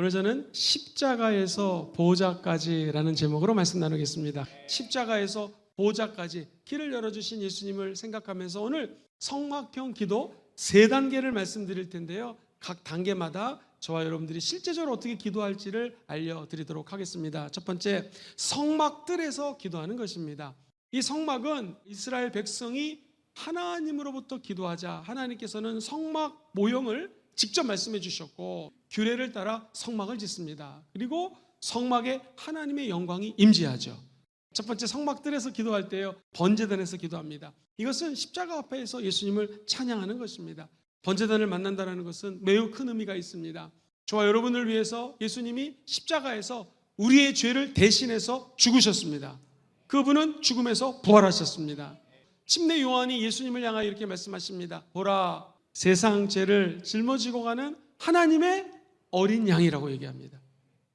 오늘 저는 십자가에서 보좌까지라는 제목으로 말씀 나누겠습니다. 십자가에서 보좌까지 길을 열어주신 예수님을 생각하면서 오늘 성막형 기도 세 단계를 말씀드릴 텐데요. 각 단계마다 저와 여러분들이 실제적으로 어떻게 기도할지를 알려드리도록 하겠습니다. 첫 번째, 성막들에서 기도하는 것입니다. 이 성막은 이스라엘 백성이 하나님으로부터 기도하자 하나님께서는 성막 모형을 직접 말씀해 주셨고 규례를 따라 성막을 짓습니다. 그리고 성막에 하나님의 영광이 임재하죠. 첫 번째 성막들에서 기도할 때요. 번제단에서 기도합니다. 이것은 십자가 앞에서 예수님을 찬양하는 것입니다. 번제단을 만난다는 것은 매우 큰 의미가 있습니다. 저와 여러분을 위해서 예수님이 십자가에서 우리의 죄를 대신해서 죽으셨습니다. 그분은 죽음에서 부활하셨습니다. 침례 요한이 예수님을 향하여 이렇게 말씀하십니다. 보라, 세상 죄를 짊어지고 가는 하나님의 어린 양이라고 얘기합니다.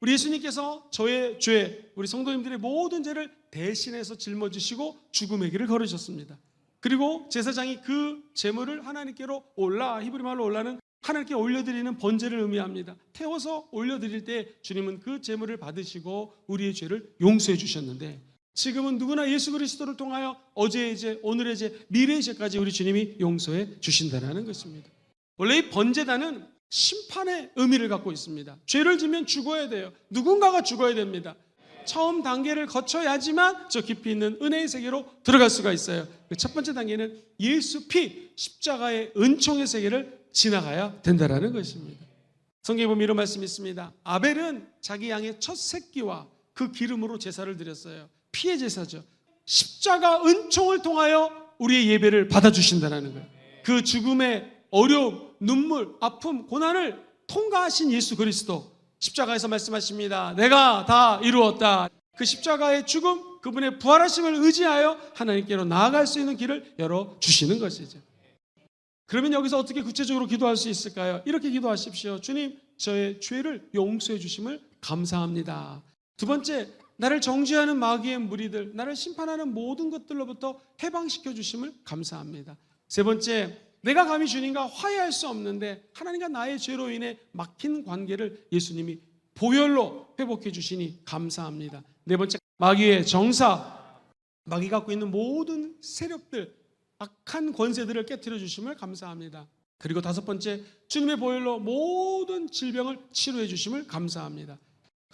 우리 예수님께서 저의 죄, 우리 성도님들의 모든 죄를 대신해서 짊어지시고 죽음의 길을 걸으셨습니다. 그리고 제사장이 그 제물을 하나님께로 올라 히브리 말로 올라는 하나님께 올려드리는 번제를 의미합니다. 태워서 올려드릴 때 주님은 그 제물을 받으시고 우리의 죄를 용서해 주셨는데 지금은 누구나 예수 그리스도를 통하여 어제의 죄, 오늘의 죄, 미래의 죄까지 우리 주님이 용서해 주신다는 것입니다. 원래 이 번제단은 심판의 의미를 갖고 있습니다. 죄를 지면 죽어야 돼요. 누군가가 죽어야 됩니다. 처음 단계를 거쳐야지만 저 깊이 있는 은혜의 세계로 들어갈 수가 있어요. 그 첫 번째 단계는 예수 피 십자가의 은총의 세계를 지나가야 된다라는 것입니다. 성경에 보면 이런 말씀이 있습니다. 아벨은 자기 양의 첫 새끼와 그 기름으로 제사를 드렸어요. 피의 제사죠. 십자가 은총을 통하여 우리의 예배를 받아주신다는 거예요. 그 죽음의 어려움, 눈물, 아픔, 고난을 통과하신 예수 그리스도 십자가에서 말씀하십니다. 내가 다 이루었다. 그 십자가의 죽음, 그분의 부활하심을 의지하여 하나님께로 나아갈 수 있는 길을 열어 주시는 것이죠. 그러면 여기서 어떻게 구체적으로 기도할 수 있을까요? 이렇게 기도하십시오. 주님, 저의 죄를 용서해 주심을 감사합니다. 두 번째, 나를 정죄하는 마귀의 무리들, 나를 심판하는 모든 것들로부터 해방시켜 주심을 감사합니다. 세 번째, 내가 감히 주님과 화해할 수 없는데 하나님과 나의 죄로 인해 막힌 관계를 예수님이 보혈로 회복해 주시니 감사합니다. 네 번째, 마귀의 정사, 마귀 갖고 있는 모든 세력들, 악한 권세들을 깨뜨려 주심을 감사합니다. 그리고 다섯 번째, 주님의 보혈로 모든 질병을 치료해 주심을 감사합니다.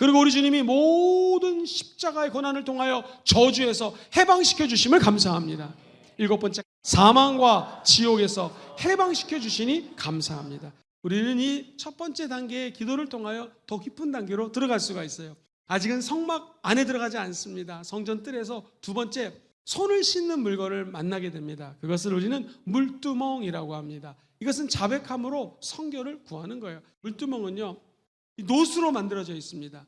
그리고 우리 주님이 모든 십자가의 고난을 통하여 저주에서 해방시켜 주심을 감사합니다. 일곱 번째, 사망과 지옥에서 해방시켜 주시니 감사합니다. 우리는 이 첫 번째 단계의 기도를 통하여 더 깊은 단계로 들어갈 수가 있어요. 아직은 성막 안에 들어가지 않습니다. 성전 뜰에서 두 번째 손을 씻는 물건을 만나게 됩니다. 그것을 우리는 물두멍이라고 합니다. 이것은 자백함으로 성결을 구하는 거예요. 물두멍은요 노수로 만들어져 있습니다.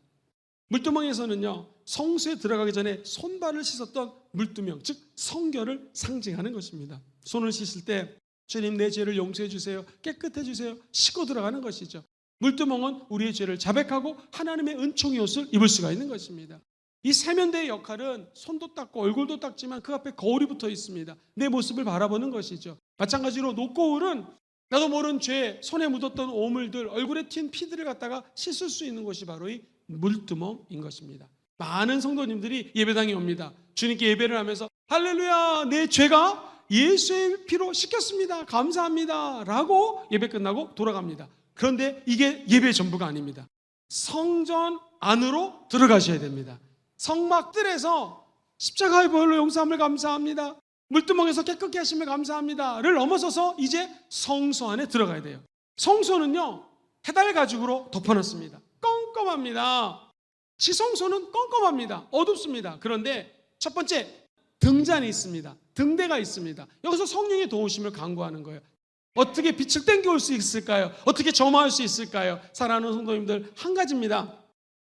물두멍에서는요 성수에 들어가기 전에 손발을 씻었던 물두멍, 즉 성결을 상징하는 것입니다. 손을 씻을 때 주님 내 죄를 용서해 주세요, 깨끗해 주세요, 씻고 들어가는 것이죠. 물두멍은 우리의 죄를 자백하고 하나님의 은총의 옷을 입을 수가 있는 것입니다. 이 세면대의 역할은 손도 닦고 얼굴도 닦지만 그 앞에 거울이 붙어 있습니다. 내 모습을 바라보는 것이죠. 마찬가지로 녹거울은 나도 모른 죄, 손에 묻었던 오물들, 얼굴에 튄 피들을 갖다가 씻을 수 있는 곳이 바로 이 물두멍인 것입니다. 많은 성도님들이 예배당에 옵니다. 주님께 예배를 하면서 할렐루야, 내 죄가 예수의 피로 씻겼습니다. 감사합니다. 라고 예배 끝나고 돌아갑니다. 그런데 이게 예배의 전부가 아닙니다. 성전 안으로 들어가셔야 됩니다. 성막들에서 십자가의 보혈로 용서함을 감사합니다. 물두멍에서 깨끗게 하심을 감사합니다를 넘어서서 이제 성소 안에 들어가야 돼요. 성소는요 해달 가죽으로 덮어놨습니다. 껌껌합니다. 지성소는 껌껌합니다. 어둡습니다. 그런데 첫 번째 등잔이 있습니다. 등대가 있습니다. 여기서 성령의 도우심을 강구하는 거예요. 어떻게 빛을 땡겨올 수 있을까요? 어떻게 점화할 수 있을까요? 사랑하는 성도님들 한 가지입니다.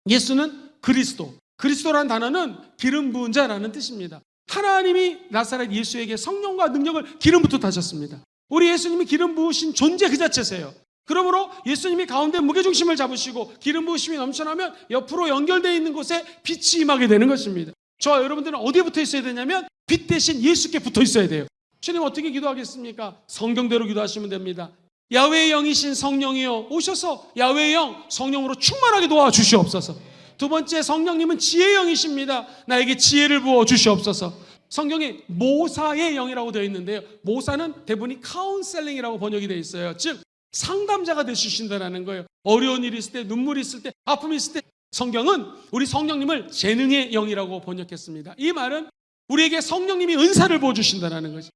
예수는 그리스도. 그리스도라는 단어는 기름 부은 자라는 뜻입니다. 하나님이 나사렛 예수에게 성령과 능력을 기름부터 다셨습니다. 우리 예수님이 기름 부으신 존재 그 자체세요. 그러므로 예수님이 가운데 무게중심을 잡으시고 기름 부으심이 넘쳐나면 옆으로 연결되어 있는 곳에 빛이 임하게 되는 것입니다. 저와 여러분들은 어디에 붙어 있어야 되냐면 빛 대신 예수께 붙어 있어야 돼요. 주님 어떻게 기도하겠습니까? 성경대로 기도하시면 됩니다. 야외의 영이신 성령이여 오셔서 야외의 영 성령으로 충만하게 도와 주시옵소서. 두 번째 성령님은 지혜의 영이십니다. 나에게 지혜를 부어 주시옵소서. 성경에 모사의 영이라고 되어 있는데요. 모사는 대부분이 카운셀링이라고 번역이 되어 있어요. 즉 상담자가 되주신다는 거예요. 어려운 일이 있을 때, 눈물이 있을 때, 아픔이 있을 때 성경은 우리 성령님을 재능의 영이라고 번역했습니다. 이 말은 우리에게 성령님이 은사를 부어 주신다는 거죠.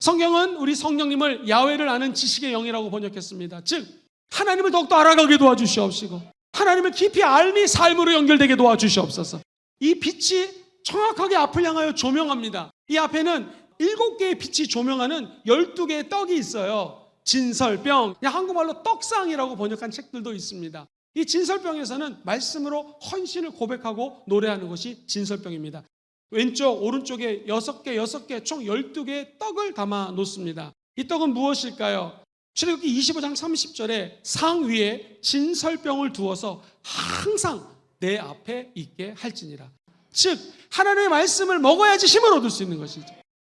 성경은 우리 성령님을 야외를 아는 지식의 영이라고 번역했습니다. 즉 하나님을 더욱더 알아가게 도와주시옵시고 하나님을 깊이 알미 삶으로 연결되게 도와주시옵소서. 이 빛이 정확하게 앞을 향하여 조명합니다. 이 앞에는 일곱 개의 빛이 조명하는 열두 개의 떡이 있어요. 진설병, 한국말로 떡상이라고 번역한 책들도 있습니다. 이 진설병에서는 말씀으로 헌신을 고백하고 노래하는 것이 진설병입니다. 왼쪽, 오른쪽에 여섯 개, 여섯 개, 총 열두 개의 떡을 담아 놓습니다. 이 떡은 무엇일까요? 출애굽기 25장 30절에 상 위에 진설병을 두어서 항상 내 앞에 있게 할지니라. 즉 하나님의 말씀을 먹어야지 힘을 얻을 수 있는 것이죠.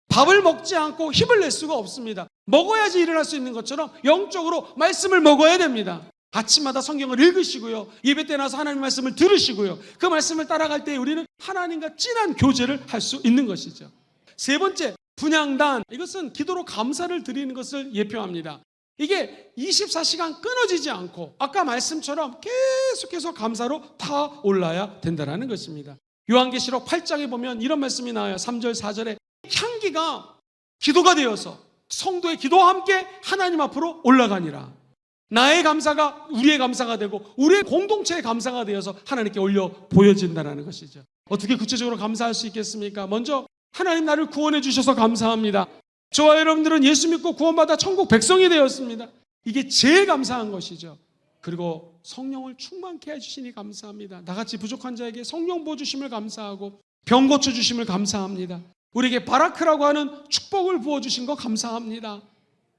밥을 먹지 않고 힘을 낼 수가 없습니다. 먹어야지 일어날 수 있는 것처럼 영적으로 말씀을 먹어야 됩니다. 아침마다 성경을 읽으시고요. 예배 때 나서 하나님 말씀을 들으시고요. 그 말씀을 따라갈 때 우리는 하나님과 진한 교제를 할 수 있는 것이죠. 세 번째, 분양단. 이것은 기도로 감사를 드리는 것을 예표합니다. 이게 24시간 끊어지지 않고 아까 말씀처럼 계속해서 감사로 타 올라야 된다는 것입니다. 요한계시록 8장에 보면 이런 말씀이 나와요. 3절, 4절에 향기가 기도가 되어서 성도의 기도와 함께 하나님 앞으로 올라가니라. 나의 감사가 우리의 감사가 되고 우리의 공동체의 감사가 되어서 하나님께 올려 보여진다는 것이죠. 어떻게 구체적으로 감사할 수 있겠습니까? 먼저 하나님 나를 구원해 주셔서 감사합니다. 저와 여러분들은 예수 믿고 구원받아 천국 백성이 되었습니다. 이게 제일 감사한 것이죠. 그리고 성령을 충만케 해주시니 감사합니다. 나같이 부족한 자에게 성령 부어주심을 감사하고 병 고쳐주심을 감사합니다. 우리에게 바라크라고 하는 축복을 부어주신 거 감사합니다.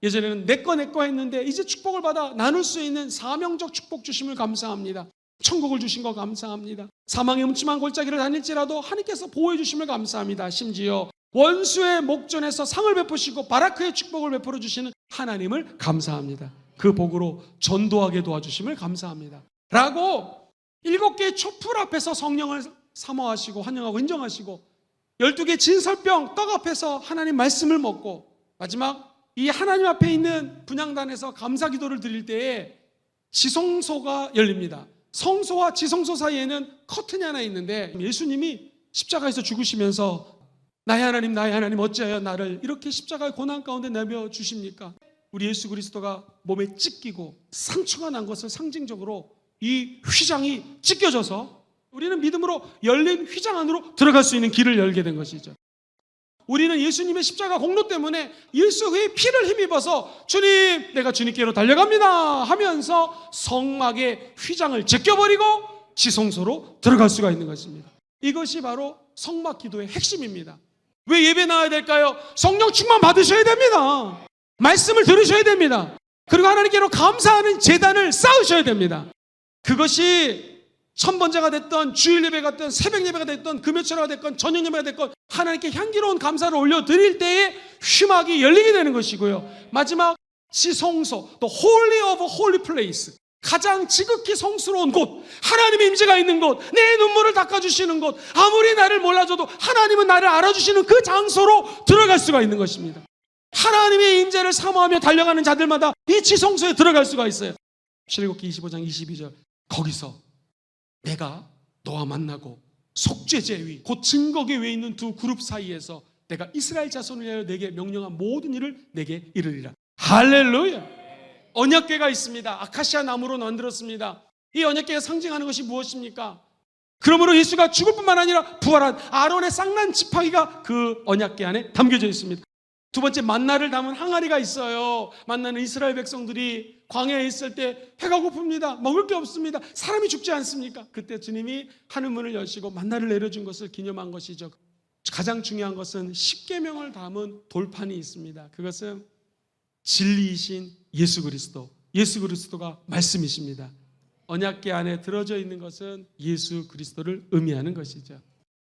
예전에는 내꺼 내꺼 했는데 이제 축복을 받아 나눌 수 있는 사명적 축복 주심을 감사합니다. 천국을 주신 거 감사합니다. 사망의 음침한 골짜기를 다닐지라도 하나님께서 보호해 주심을 감사합니다. 심지어 원수의 목전에서 상을 베푸시고 바라크의 축복을 베풀어 주시는 하나님을 감사합니다. 그 복으로 전도하게 도와주심을 감사합니다. 라고 일곱 개의 촛불 앞에서 성령을 사모하시고 환영하고 인정하시고 열두 개 진설병 떡 앞에서 하나님 말씀을 먹고 마지막 이 하나님 앞에 있는 분양단에서 감사 기도를 드릴 때에 지성소가 열립니다. 성소와 지성소 사이에는 커튼이 하나 있는데 예수님이 십자가에서 죽으시면서 나의 하나님 나의 하나님 어찌하여 나를 이렇게 십자가의 고난 가운데 내며 주십니까? 우리 예수 그리스도가 몸에 찢기고 상처가 난 것을 상징적으로 이 휘장이 찢겨져서 우리는 믿음으로 열린 휘장 안으로 들어갈 수 있는 길을 열게 된 것이죠. 우리는 예수님의 십자가 공로 때문에 예수의 피를 힘입어서 주님, 내가 주님께로 달려갑니다 하면서 성막의 휘장을 제껴버리고 지성소로 들어갈 수가 있는 것입니다. 이것이 바로 성막 기도의 핵심입니다. 왜 예배 나와야 될까요? 성령 충만 받으셔야 됩니다. 말씀을 들으셔야 됩니다. 그리고 하나님께로 감사하는 재단을 쌓으셔야 됩니다. 그것이 천번제가 됐던 주일 예배가 됐던 새벽 예배가 됐던 금요철화가 됐건 저녁 예배가 됐건 하나님께 향기로운 감사를 올려드릴 때에 휘막이 열리게 되는 것이고요. 마지막 지성소, 또 holy of holy. 가장 지극히 성스러운 곳, 하나님의 임재가 있는 곳, 내 눈물을 닦아주시는 곳, 아무리 나를 몰라줘도 하나님은 나를 알아주시는 그 장소로 들어갈 수가 있는 것입니다. 하나님의 임재를 사모하며 달려가는 자들마다 이 지성소에 들어갈 수가 있어요. 출애굽기 25장 22절 거기서 내가 너와 만나고 속죄 제 위, 곧 증거계 위에 있는 두 그룹 사이에서 내가 이스라엘 자손을 위하여 내게 명령한 모든 일을 내게 이르리라. 할렐루야. 언약궤가 있습니다. 아카시아 나무로 만들었습니다. 이 언약궤가 상징하는 것이 무엇입니까? 그러므로 예수가 죽을 뿐만 아니라 부활한 아론의 쌍난 지팡이가 그 언약궤 안에 담겨져 있습니다. 두 번째 만나를 담은 항아리가 있어요. 만나는 이스라엘 백성들이 광야에 있을 때 배가 고픕니다. 먹을 게 없습니다. 사람이 죽지 않습니까? 그때 주님이 하늘 문을 여시고 만나를 내려준 것을 기념한 것이죠. 가장 중요한 것은 십계명을 담은 돌판이 있습니다. 그것은 진리이신 예수 그리스도, 예수 그리스도가 말씀이십니다. 언약궤 안에 들어져 있는 것은 예수 그리스도를 의미하는 것이죠.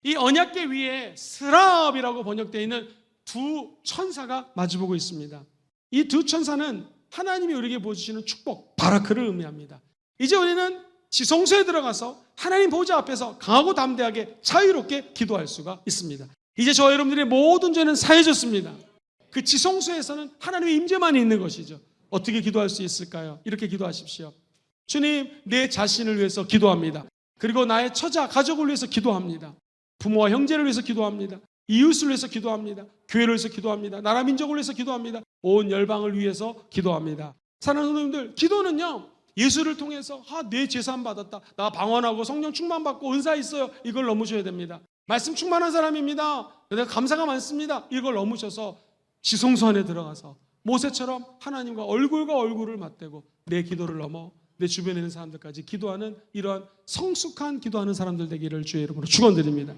이 언약궤 위에 스랍이라고 번역되어 있는 두 천사가 마주보고 있습니다. 이 두 천사는 하나님이 우리에게 보여주시는 축복, 바라크를 의미합니다. 이제 우리는 지성소에 들어가서 하나님 보좌 앞에서 강하고 담대하게 자유롭게 기도할 수가 있습니다. 이제 저와 여러분들의 모든 죄는 사해졌습니다. 그 지성소에서는 하나님의 임재만 있는 것이죠. 어떻게 기도할 수 있을까요? 이렇게 기도하십시오. 주님, 내 자신을 위해서 기도합니다. 그리고 나의 처자, 가족을 위해서 기도합니다. 부모와 형제를 위해서 기도합니다. 이웃을 위해서 기도합니다. 교회를 위해서 기도합니다. 나라 민족을 위해서 기도합니다. 온 열방을 위해서 기도합니다. 사랑하는 성도님들, 기도는요. 예수를 통해서 아, 내 재산 받았다. 나 방언하고 성령 충만 받고 은사 있어요. 이걸 넘으셔야 됩니다. 말씀 충만한 사람입니다. 내가 감사가 많습니다. 이걸 넘으셔서 지성소 안에 들어가서 모세처럼 하나님과 얼굴과 얼굴을 맞대고 내 기도를 넘어 내 주변에 있는 사람들까지 기도하는 이러한 성숙한 기도하는 사람들 되기를 주의 이름으로 축원드립니다.